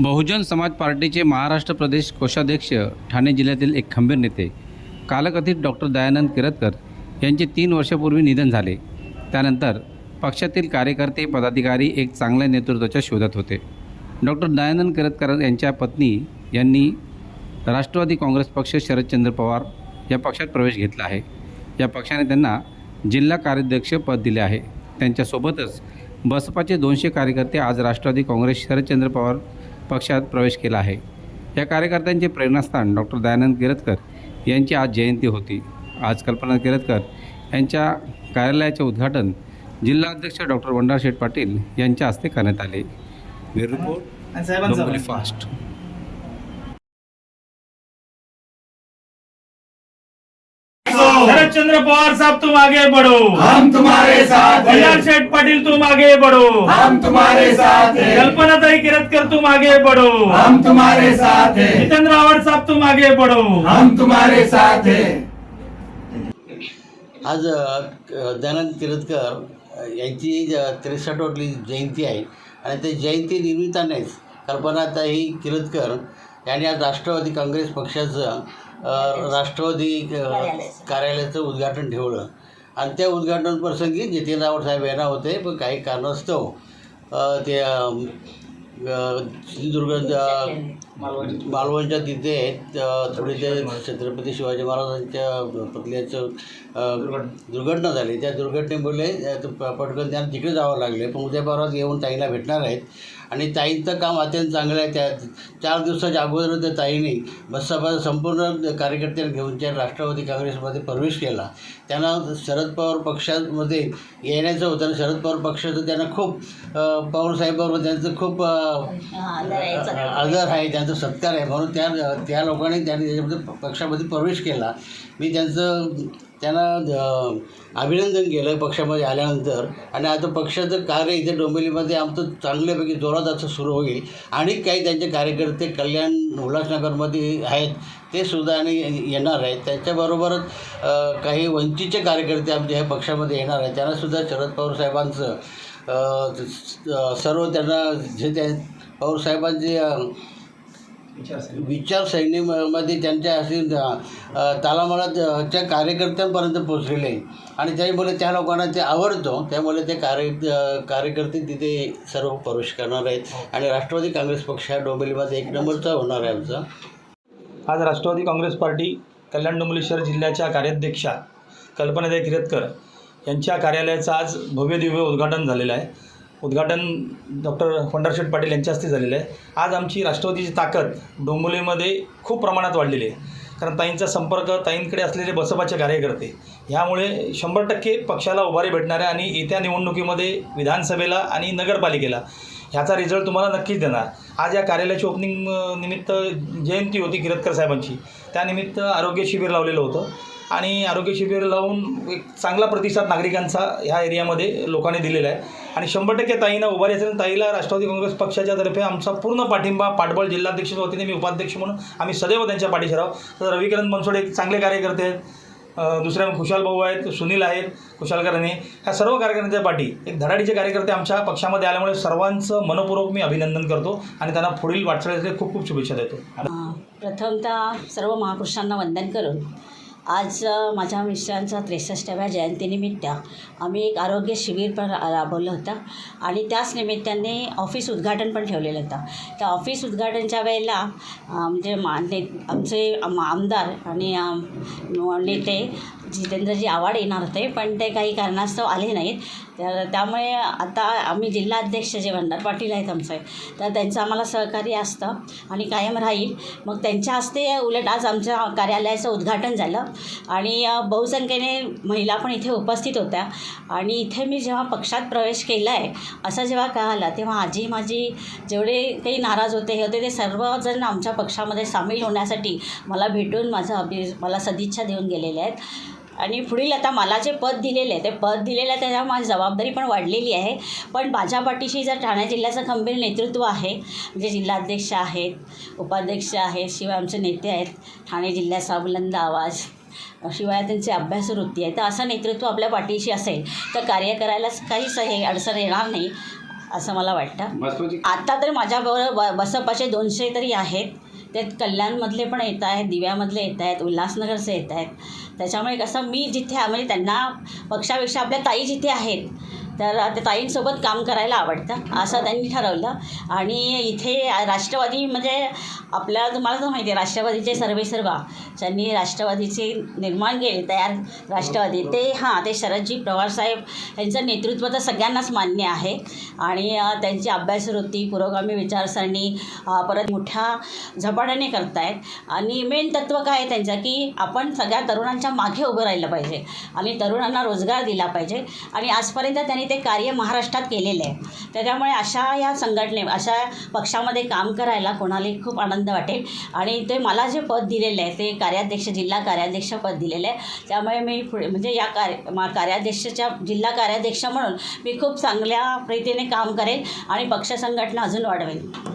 बहुजन समाज पार्टीचे महाराष्ट्र प्रदेश कोषाध्यक्ष ठाणे जिल्ह्यातील एक खंबीर नेते कालकथित डॉक्टर दयानंद किरतकर यांचे तीन वर्षापूर्वी निधन झाले. त्यानंतर पक्षातील कार्यकर्ते पदाधिकारी एक चांगल्या नेतृत्वाच्या शोधात होते. डॉक्टर दयानंद किरतकर यांच्या पत्नी यांनी राष्ट्रवादी काँग्रेस पक्ष शरदचंद्र पवार या पक्षात प्रवेश घेतला आहे. या पक्षाने त्यांना जिल्हा कार्याध्यक्ष पद दिले आहे. त्यांच्यासोबतच बसपाचे दोनशे कार्यकर्ते आज राष्ट्रवादी काँग्रेस शरदचंद्र पवार पक्षात प्रवेश केला आहे. या कार्यकर्त्यांचे प्रेरणास्थान डॉक्टर दयानंद किरतकर यांची आज जयंती होती. आज कल्पना किरतकर यांच्या कार्यालयाचे उद्घाटन जिल्हाध्यक्ष डॉक्टर वंडार शेठ पाटील यांच्या हस्ते करण्यात आले. फास्ट. शरदचंद्र पवार साहब तुम आगे बढ़ो। हम तुम्हारे साथ बल्लाल हैं शेठ पाटील तुम आगे बढ़ो। हम तुम्हारे साथ हैं। कल्पना ताई किरतकर तुम आगे बढ़ो। हम तुम्हारे साथ हैं। जितेंद्र रावत साहब तुम आगे बढ़ो। हम तुम्हारे साथ हैं। आज दयानंद तिरतकर अ, यांची त्रेसष्टवली जयंती आहे. आणि त्या जयंती निमित्तानेच कल्पनाताई किरतकर यांनी आज राष्ट्रवादी काँग्रेस पक्षाचं राष्ट्रवादी कार्यालयाचं उद्घाटन ठेवलं. आणि त्या उद्घाटन प्रसंगी नितीन रावत साहेब येणार होते पण काही कारणास्तव ते अ, सिंधुदुर्ग मालवणच्या तिथे अ, थोडे ते छत्रपती शिवाजी महाराजांच्या पुतळ्याचं दुर्घटना झाली. त्या दुर्घटनेमुळे प- पटकन त्यांना तिकडे जावं लागले. पण उद्या परवा येऊन ताईला भेटणार आहेत. आणि ताईंचं काम अत्यंत चांगलं आहे. त्या चार दिवसाच्या अगोदर त्या ताईने बससभा संपूर्ण कार्यकर्त्यांना घेऊन त्या राष्ट्रवादी काँग्रेसमध्ये प्रवेश केला. त्यांना शरद पवार पक्षामध्ये येण्याचं होतं. आणि शरद पवार पक्षाचं त्यांना खूप अ, पवारसाहेबांवर त्यांचं खूप आदर आहे त्यांचा सत्कार आहे. म्हणून त्या त्या लोकांनी त्यांनी त्याच्यामध्ये पक्षामध्ये प्रवेश केला. मी त्यांचं त्यांना अभिनंदन केलं पक्षामध्ये आल्यानंतर. आणि आता पक्षाचं कार्य इथे डोंबिवलीमध्ये आमचं चांगल्यापैकी जोरात असं सुरू होईल. आणि काही त्यांचे कार्यकर्ते कल्याण उल्हासनगरमध्ये आहेत ते सुद्धा आणि येणार आहेत. त्याच्याबरोबरच काही वंचितचे कार्यकर्ते आमच्या ह्या पक्षामध्ये येणार आहेत. त्यांनासुद्धा शरद पवार साहेबांचं सर्व त्यांना जे त्या पवारसाहेबांचे विचारसरणीमध्ये त्यांच्या असे अ, तालामालाच्या कार्यकर्त्यांपर्यंत पोचलेले आहे आणि त्यामुळे त्या लोकांना ते आवडतो. त्यामुळे ते कार्य कार्यकर्ते तिथे सर्व प्रवेश करणार आहेत. आणि राष्ट्रवादी काँग्रेस पक्ष हा डोंबिवलीमध्ये एक नंबरचा होणार आहे आमचा. आज राष्ट्रवादी काँग्रेस पार्टी कल्याण डोंबिवली शहर जिल्ह्याच्या कार्याध्यक्षा कल्पनाताई किरतकर यांच्या कार्यालयाचं आज भव्य दिव्य उद्घाटन झालेलं आहे. उद्घाटन डॉक्टर पंढरशेठ पाटील यांच्या हस्ते झालेलं आहे. आज आमची राष्ट्रवादीची ताकद डोंबिवलीमध्ये खूप प्रमाणात वाढलेली आहे. कारण ताईंचा संपर्क ताईंकडे असलेले बसपाचे कार्यकर्ते ह्यामुळे शंभर टक्के पक्षाला उभारी भेटणार आहे आणि येत्या निवडणुकीमध्ये विधानसभेला आणि नगरपालिकेला ह्याचा रिझल्ट तुम्हाला नक्कीच देणार. आज या कार्यालयाची ओपनिंग निमित्त जयंती होती किरतकर साहेबांची. त्यानिमित्त आरोग्य शिबिर लावलेलं होतं. आणि आरोग्य शिबिर लावून एक चांगला प्रतिसाद नागरिकांचा ह्या एरियामध्ये लोकांनी दिलेला आहे. आणि शंभर टक्के ताईनं उभारी असेल ताईला राष्ट्रवादी काँग्रेस पक्षाच्या तर्फे आमचा पूर्ण पाठिंबा पाठबळ जिल्हाध्यक्षाच्या वतीने मी उपाध्यक्ष म्हणून आम्ही सदैव त्यांच्या पाठीशी राहू. तर रविकरण बनसोडे एक चांगले कार्यकर्ते आहेत. दुसऱ्या खुशाल भाऊ आहेत सुनील आहेत खुशाल ह्या सर्व कार्यकर्त्यांच्या पाठी एक धडाडीचे कार्यकर्ते आमच्या पक्षामध्ये आल्यामुळे सर्वांचं मनपूर्वक मी अभिनंदन करतो आणि त्यांना पुढील वाटचालीसाठी खूप खूप शुभेच्छा देतो. प्रथमतः सर्व महापुरुषांना वंदन करून आज माझ्या मिस्टरांचा त्रेसष्टाव्या जयंतीनिमित्त आम्ही एक आरोग्य शिबिर पण रा- राबवलं होतं आणि त्याच निमित्ताने ऑफिस उद्घाटन पण ठेवलेलं होतं. त्या ऑफिस उद्घाटनच्या वेळेला म्हणजे मा ने आमचे आमदार आणि नेते जितेंद्रजी आव्हाड येणार होते पण ते काही कारणास्तव आले नाहीत. तर त्यामुळे आता आम्ही जिल्हाध्यक्ष जे भंडार पाटील आहेत आमचे तर त्यांचं आम्हाला सहकार्य असतं आणि कायम राहील. मग त्यांच्या हस्ते उलट आज आमच्या कार्यालयाचं उद्घाटन झालं आणि बहुसंख्येने महिला पण इथे उपस्थित होत्या. आणि इथे मी जेव्हा पक्षात प्रवेश केला आहे असं जेव्हा कळालं तेव्हा आजी माझी जेवढे काही नाराज होते हे होते ते सर्वजण आमच्या पक्षामध्ये सामील होण्यासाठी मला भेटून माझं अभि मला सदिच्छा देऊन गेलेले आहेत. आणि पुढील आता मला जे पद दिलेलं आहे ते पद दिलेलं आहे त्याच्यावर माझी जबाबदारी पण वाढलेली आहे. पण माझ्या पाठीशी जर ठाणे जिल्ह्याचं खंबीर नेतृत्व आहे म्हणजे जिल्हाध्यक्ष आहेत उपाध्यक्ष आहेत शिवाय आमचे नेते आहेत ठाणे जिल्ह्याचा बुलंद आवाज शिवाय त्यांची अभ्यासवृत्ती आहे तर असं नेतृत्व आपल्या पाठीशी असेल तर कार्य करायलाच काहीच हे अडचण येणार नाही असं मला वाटतं. बसपाची आता तरी माझ्याबरोबर बसपाचे दोनशे तरी आहेत त्यात कल्याणमधले पण येत आहेत दिव्यामधले येत आहेत उल्हासनगरचे येत आहेत. त्याच्यामुळे कसं मी जिथे म्हणजे त्यांना पक्षापेक्षा आपल्या ताई जिथे आहेत तर त्या ताईंसोबत काम करायला आवडतं असं त्यांनी ठरवलं. आणि इथे राष्ट्रवादी म्हणजे आपल्या तुम्हाला तर माहिती आहे राष्ट्रवादीचे सर्वे सर्वा ज्यांनी राष्ट्रवादीचे निर्माण केले तयार राष्ट्रवादी ते हां ते शरदजी पवारसाहेब यांचं नेतृत्व तर सगळ्यांनाच मान्य आहे. आणि त्यांची अभ्यासवृत्ती पुरोगामी विचारसरणी परत मोठ्या झपाट्याने करतायत. आणि मेन तत्त्व काय आहे त्यांचं की आपण सगळ्या तरुणांच्या मागे उभं राहिलं पाहिजे. आणि तरुणांना रोजगार दिला पाहिजे. आणि आजपर्यंत त्यांनी ते कार्य महाराष्ट्रात केलेलं आहे. त्याच्यामुळे अशा या संघटने अशा पक्षामध्ये काम करायला कोणालाही खूप आनंद वाटेल. आणि ते मला जे पद दिलेलं आहे ते कार्याध्यक्ष जिल्हा कार्याध्यक्ष पद दिलेलं आहे. त्यामुळे मी पुढे म्हणजे या कार्य मा जिल्हा कार्याध्यक्ष म्हणून मी खूप चांगल्या रीतीने काम करेन आणि पक्ष संघटना अजून वाढवेन